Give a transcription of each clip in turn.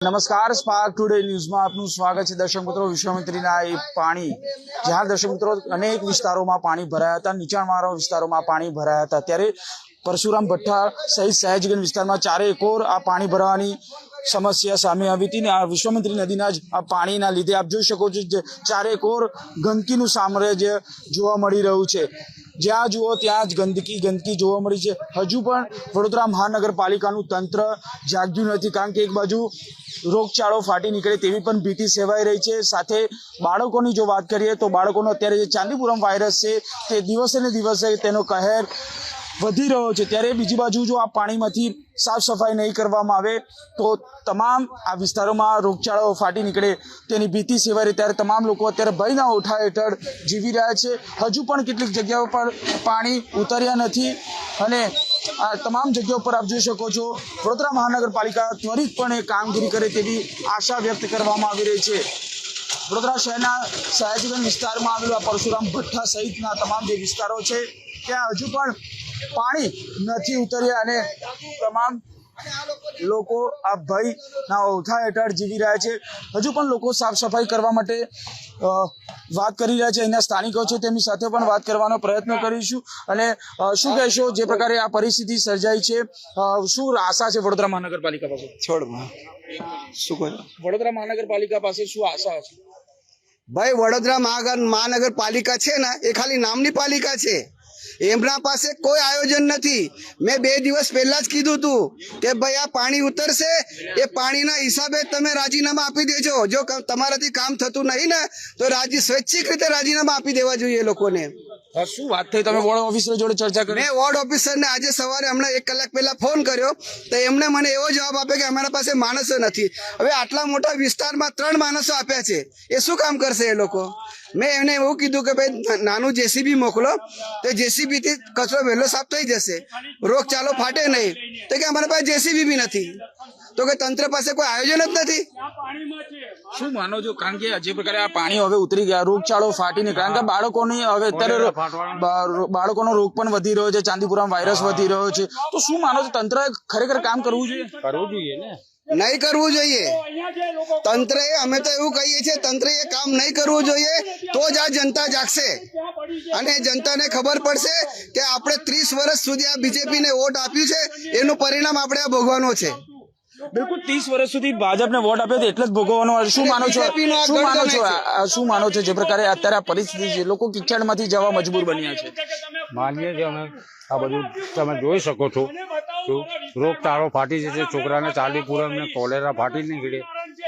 નમસ્કાર spark today ન્યૂઝમાં આપનું સ્વાગત છે. દર્શક મિત્રો, વિશ્વામિત્રીના એ પાણી. જ્યાં દર્શક મિત્રો અનેક વિસ્તારોમાં પાણી ભરાયા હતા, નીચાણવાળા વિસ્તારોમાં પાણી ભરાયા હતા. ત્યારે પરશુરામ ભઠ્ઠા સહિત સહેજગંજ વિસ્તારમાં ચારે એકોર આ પાણી ભરવાની સમસ્યા સામે આવી હતી ને આ વિશ્વામિત્રી નદીના જ આ પાણીના લીધે આપ જોઈ શકો છો ચારે એકોર ગંદકીનું સામ્રાજ્ય જોવા મળી રહ્યું છે. જ્યાં જુઓ ત્યાં જ ગંદકી ગંદકી જોવા મળી છે. હજુ પણ વડોદરા મહાનગરપાલિકાનું તંત્ર જાગ્યું નથી, કારણ કે એક બાજુ રોગચાળો ફાટી નીકળે તેવી પણ ભીતિ સેવાઈ રહી છે. સાથે બાળકોની જો વાત કરીએ તો બાળકોનો અત્યારે જે ચાંદીપુરમ વાયરસ છે, તે દિવસે ને દિવસે તેનો કહેર વધી રહ્યો છે. ત્યારે બીજી બાજુ જો આ પાણીમાંથી સાફ સફાઈ નહીં કરવામાં આવે, તો તમામ આ વિસ્તારોમાં રોગચાળો ફાટી નીકળે. તેની ભીતિ સેવાય ત્યારે તમામ લોકો અત્યારે ભયના ઓઠા હેઠળ જીવી રહ્યા છે. હજુ પણ કેટલીક જગ્યાઓ પર પાણી ઉતર્યા નથી. અને આ તમામ જગ્યાઓ પર આપ જોઈ શકો છો, વડોદરા મહાનગરપાલિકા ત્વરિતપણે કામગીરી કરે તેવી આશા વ્યક્ત કરવામાં આવી રહી છે. વડોદરા શહેરના સયાજીગંજ વિસ્તારમાં આવેલું પરશુરામ ભઠ્ઠા સહિતના તમામ જે વિસ્તારો છે, ત્યાં હજુ પણ પાણી નથી ઉતર્યા અને તમામ લોકો આ ભયના ઓથા હેઠળ જીવી રહ્યા છે. હજુ પણ લોકો સાફ સફાઈ કરવા માટે વાત કરી રહ્યા છે. અહીંના સ્થાનિકો છે તેમની સાથે પણ વાત કરવાનો પ્રયત્ન કરીશું. અને શું કહેશો જે પ્રકારે આ પરિસ્થિતિ સર્જાઈ છે? શું આશા છે વડોદરા મહાનગરપાલિકા પાસે? છોડમાં શું કહો? વડોદરા મહાનગરપાલિકા પાસે શું આશા છે ભાઈ વડોદરા મહાનગર મહાનગરપાલિકા છે ને એ ખાલી નામની પાલિકા છે. એમના પાસે કોઈ આયોજન નથી. મેં બે દિવસ પહેલા જ કીધું હતું કે ભાઈ આ પાણી ઉતરશે, એ પાણીના હિસાબે તમે રાજીનામા આપી દેજો. જો તમારાથી કામ થતું નહીં ને, તો રાજી, સ્વૈચ્છિક રીતે રાજીનામા આપી દેવા જોઈએ લોકોને. શું વાત થઈ? તમે વોર્ડ ઓફિસર જોડે ચર્ચા કરી? મેં વોર્ડ ઓફિસરને આજે સવારે હમણાં એક કલાક પહેલા ફોન કર્યો, તો એમણે મને એવો જવાબ આપ્યો કે અમારા પાસે માણસો નથી. હવે આટલા મોટા વિસ્તારમાં ત્રણ માણસો આપ્યા છે. એ શું કામ કરશે એ લોકો? મેં એમને એવું કીધું કે ભાઈ નાનું જેસીબી મોકલો, તો જેસીબી થી કચરો વહેલો સાફ થઈ જશે. રોગ ચાલો ફાટે નહીં. તો કે અમારા પાસે જેસીબી બી નથી. તો કે તંત્ર પાસે કોઈ આયોજન જ નથી? શું માનો છો? કારણ કે જે પ્રકારે આ પાણી હવે ઉતરી ગયા રોગચાળો ફાટીને કારણ કે બાળકોની હવે અત્યારે બાળકોનો રોગ પણ વધી રહ્યો છે ચાંદીપુરામાં વાયરસ વધી રહ્યો છે. તો શું માનો છો? તંત્રએ ખરેખર કામ કરવું જોઈએ? કરવું જોઈએ ને. નહીં કરવું જોઈએ. તંત્રએ અમે તો એવું કહીએ છીએ તંત્રએ કામ નહીં કરવું જોઈએ તો જ આ જનતા જાગશે. અને જનતાને ખબર પડશે કે આપણે ત્રીસ વર્ષ સુધી આ બીજેપીને વોટ આપ્યું છે એનું પરિણામ આપણે આ ભોગવાનું છે. બિલકુલ ત્રીસ વર્ષ સુધી ભાજપને વોટ આપ્યો એટલે જ ભોગવવાનો શું માનો છો? શું માનો છો? શું માનો છો? જે પ્રકારે અત્યારે આ પરિસ્થિતિ છે લોકો કિચડમાંથી જવા મજબૂર બન્યા છે. માનીએ છીએ અમે. આ બધું તમે જોઈ શકો છો. રોગચાળો ફાટી જશે છોકરાને ચાલી પૂરા ને કોલેરા ફાટી નીકળે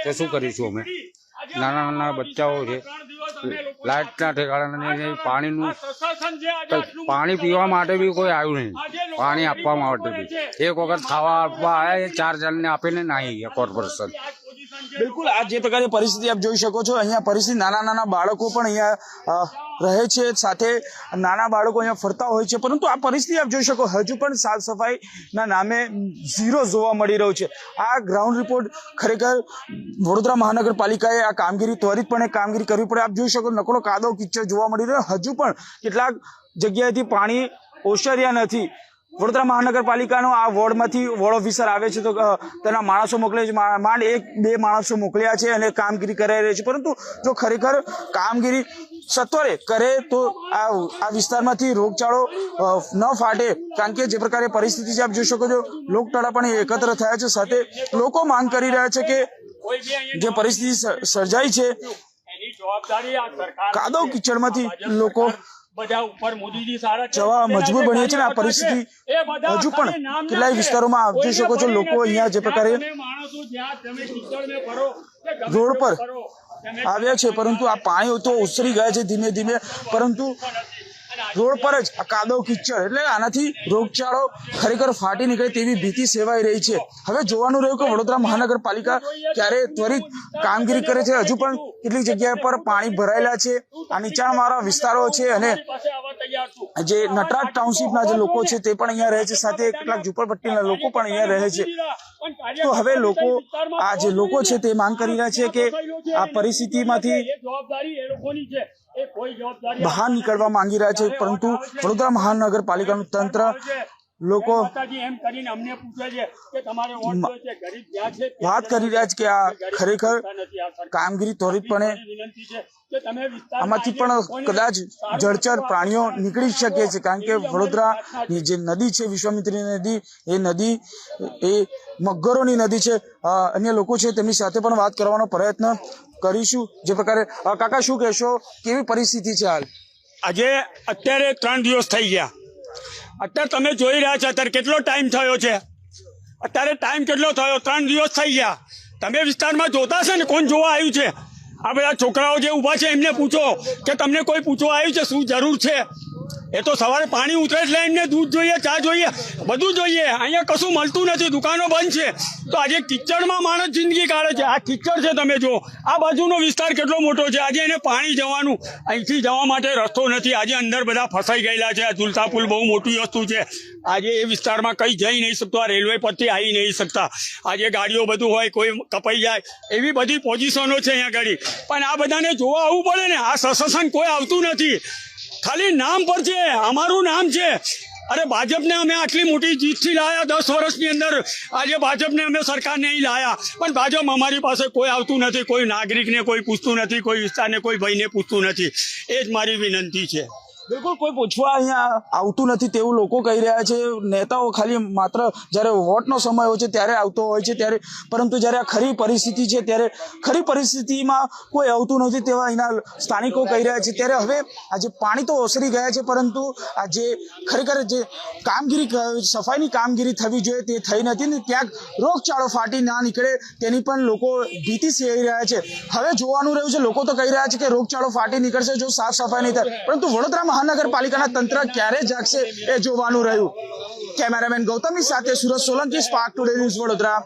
તો શું કરીશું અમે? નાના નાના બચ્ચાઓ છે. લાઇટના ઠેકાણા નહીં પાણીનું પાણી પીવા માટે બી કોઈ આવ્યું નહીં. પાણી આપવા માટે બી. એક વખત ખાવા આપવા આવ્યા એ ચાર જણને આપીને નાહી ગયા કોર્પોરેશન બિલકુલ, આ જે પ્રકારની પરિસ્થિતિ આપ જોઈ શકો છો, અહીંયા પરિસ્થિતિ નાના નાના બાળકો પણ અહીંયા રહે છે, સાથે નાના બાળકો અહીંયા ફરતા હોય છે, પરંતુ આ પરિસ્થિતિ આપ જોઈ શકો, હજુ પણ સાફ સફાઈના નામે ઝીરો જોવા મળી રહ્યો છે. આ ગ્રાઉન્ડ રિપોર્ટ ખરેખર વડોદરા મહાનગરપાલિકાએ આ કામગીરી ત્વરિતપણે કામગીરી કરવી પડે. આપ જોઈ શકો નકળો કાદવ કિચ્ચર જોવા મળી રહ્યો. હજુ પણ કેટલાક જગ્યાએથી પાણી ઓસર્યા નથી. વડોદરા મહાનગરપાલિકાનો આ વોર્ડમાંથી વોર્ડ ઓફિસર આવે છે તો તેના માણસો મોકલે છે. માંડ એક બે માણસો મોકલ્યા છે અને કામગીરી કરાઈ રહી છે. પરંતુ જો ખરેખર કામગીરી સત્વરે કરે તો આ આ વિસ્તારમાંથી રોગચાળો ન ફાટે. કારણ કે જે પ્રકારે પરિસ્થિતિ છે આપ જોઈ શકો છો લોકટાળા પણ એકત્ર થયા છે. સાથે લોકો માંગ કરી રહ્યા છે કે જે પરિસ્થિતિ સર્જાઈ છે કાદવ કિચડમાંથી લોકો બધા ઉપર મોદીજી સારા જવા મજબૂર બની છે ને આ પરિસ્થિતિ. હજુ પણ કેટલાય વિસ્તારોમાં આવતી શકો છો લોકો અહીંયા જે. પ્રકારે માણસો જ્યાં તમે કિચડને ફરો રોડ પર આવ્યા છે પરંતુ આ પાણી તો ઉસરી ગયા છે ધીમે ધીમે. પરંતુ રોડ પર જ આ કાદવ કિચડ. એટલે આનાથી રોગચાળો ખરેખર ફાટી નીકળે તેવી ભીતિ સેવાઈ રહી છે. હવે જોવાનું રહ્યું કે વડોદરા મહાનગરપાલિકા ક્યારે ત્વરિત કામગીરી કરે છે. હજુ પણ કેટલીક જગ્યા પર પાણી ભરાયેલા છે. આ નીચાણવાળા વિસ્તારો છે અને જે નટરાજ ટાઉનશીપના જે લોકો છે તે પણ અહીંયા રહે છે. સાથે કેટલાક ઝુંપડપટ્ટીના લોકો પણ અહીંયા રહે છે. તો હવે લોકો, આ જે લોકો છે તે માંગ કરી રહ્યા છે કે આ પરિસ્થિતિમાંથી બહાર નીકળવા માંગી રહ્યા છે પરંતુ વડોદરા મહાનગરપાલિકાનું તંત્ર લોકો જય માતાજી એમ કરીને અમને પૂછે છે કે તમારે વોટ મ- જોયો છે? ગરીબ જ્યાં છે વાત કરી રહ્યા છે કે આ ખરેખર. કામગીરી ત્વરિતપણે વિનંતી છે કે તમે વિસ્તારમાં આમાંથી પણ કદાચ જળચર પ્રાણીઓ નીકળી શકે છે કારણ કે વડોદરાની જે નદી છે વિશ્વામિત્રી નદી એ નદી એ મગરોની નદી છે અન્ય લોકો છે તેમની સાથે પણ વાત કરવાનો પ્રયત્ન કરીશું. જે પ્રકારે કાકા શું કહેશો? કેવી પરિસ્થિતિ છે હાલ? આજે અત્યારે ત્રણ દિવસ થઈ ગયા. અત્યારે તમે જોઈ રહ્યા છો, અત્યારે કેટલો ટાઈમ થયો છે? અત્યારે ટાઈમ કેટલો થયો? ત્રણ દિવસ થઈ ગયા. તમે વિસ્તારમાં જોતા છે ને કોણ જોવા આવ્યું છે? આ બધા છોકરાઓ જે ઊભા છે, એમને પૂછો કે તમને કોઈ પૂછવા આવ્યું છે, શું જરૂર છે? એ તો સવારે પાણી ઉતરે એટલે એમને દૂધ જોઈએ, ચા જોઈએ, બધું જોઈએ. અહીંયા કશું મળતું નથી, દુકાનો બંધ છે. તો આજે કિચડમાં માણસ જિંદગી કાઢે છે. આ કિચડ છે તમે જો આ બાજુનો વિસ્તાર કેટલો મોટો છે. આજે એને પાણી જવાનું, અહીંથી જવા માટે રસ્તો નથી. આજે અંદર બધા ફસાઈ ગયેલા છે. આ ઝુલતા પુલ બહુ મોટી વસ્તુ છે. આજે એ વિસ્તારમાં કંઈ જઈ નહીં શકતો. આ રેલવે પરથી આવી નહીં શકતા. આજે ગાડીઓ બધું હોય, કોઈ કપાઈ જાય. એવી બધી પોઝિશનો છે અહીંયા ઘડી પણ આ બધાને જોવા આવવું પડે ને. આ સસન કોઈ આવતું નથી. ખાલી નામ પર છે, અમારું નામ છે. અરે ભાજપને અમે આટલી મોટી જીતથી લાયા, દસ વર્ષની અંદર આજે ભાજપને અમે સરકારને અહીં લાયા. પણ ભાજપ અમારી પાસે કોઈ આવતું નથી, કોઈ નાગરિકને કોઈ પૂછતું નથી, કોઈ વિસ્તારને કોઈ ભાઈને પૂછતું નથી. એ જ મારી વિનંતી છે. બિલકુલ, કોઈ પૂછવા અહીંયા આવતું નથી. તેવું લોકો કહી રહ્યા છે. નેતાઓ ખાલી માત્ર જ્યારે વોટનો સમય હોય છે, ત્યારે આવતો હોય છે, ત્યારે પરંતુ જ્યારે આ ખરી પરિસ્થિતિ છે, ત્યારે ખરી પરિસ્થિતિમાં કોઈ આવતું નથી તેવા અહીંના સ્થાનિકો કહી રહ્યા છે. ત્યારે હવે આજે પાણી તો ઓસરી ગયા છે, પરંતુ આ જે ખરેખર જે કામગીરી સફાઈની કામગીરી થવી જોઈએ તે થઈ નથી ને ક્યાંક રોગચાળો ફાટી ના નીકળે તેની પણ લોકો ભીતિ સેવી રહ્યા છે. હવે જોવાનું રહ્યું છે, લોકો તો કહી રહ્યા છે કે રોગચાળો ફાટી નીકળશે જો સાફ સફાઈ નહીં થાય. પરંતુ વડોદરા મહાનગરપાલિકાના તંત્ર ક્યારે જાગશે એ જોવાનું રહ્યું. કેમેરામેન ગૌતમની સાથે Surat Solanki Spark Today News Vadodara.